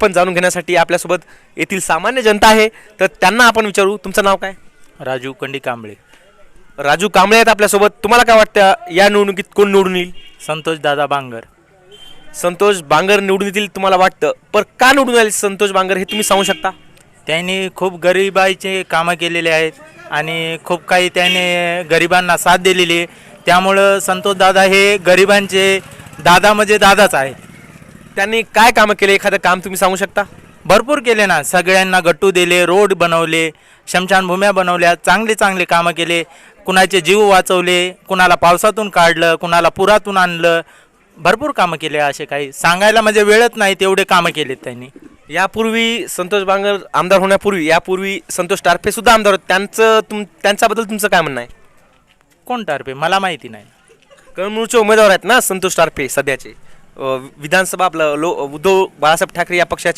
पण जाणून घेण्यासाठी आपल्यासोबत येथील सामान्य जनता आहे. तर त्यांना आपण विचारू तुमचं नाव काय? राजू कंडी कांबळे. राजू कांबळे आहेत आपल्यासोबत. तुम्हाला काय वाटतं या निवडणुकीत कोण निवडून येईल? संतोष दादा बांगर. संतोष बांगर निवडून येतील तुम्हाला वाटतं. पण का निवडून आले संतोष बांगर हे तुम्ही सांगू शकता? त्यांनी खूप गरिबाईचे कामं केलेले आहेत आणि खूप काही त्याने गरिबांना साथ दिलेली आहे. त्यामुळं संतोष दादा हे गरिबांचे दादा म्हणजे दादाच आहेत. त्यांनी काय कामं केले? एखादं काम तुम्ही सांगू शकता? भरपूर केले ना. सगळ्यांना गट्टू दिले रोड बनवले शमशानभूम्या बनवल्या चांगले चांगले कामं केले. कुणाचे जीव वाचवले कुणाला पावसातून काढलं कुणाला पुरातून आणलं. भरपूर कामं केले असे काही. सांगायला म्हणजे वेळच नाही तेवढे कामं केलेत त्यांनी. यापूर्वी संतोष बांगर आमदार होण्यापूर्वी यापूर्वी संतोष टारफे सुद्धा आमदार होते. त्यांचं तुम त्यांच्याबद्दल तुमचं काय म्हणणं आहे? कोण टारपे मला माहिती नाही. कळमूरचे उमेदवार आहेत ना संतोष टारफे सध्याचे? विधानसभा आपलं लो उद्धव बाळासाहेब ठाकरे या पक्षाचे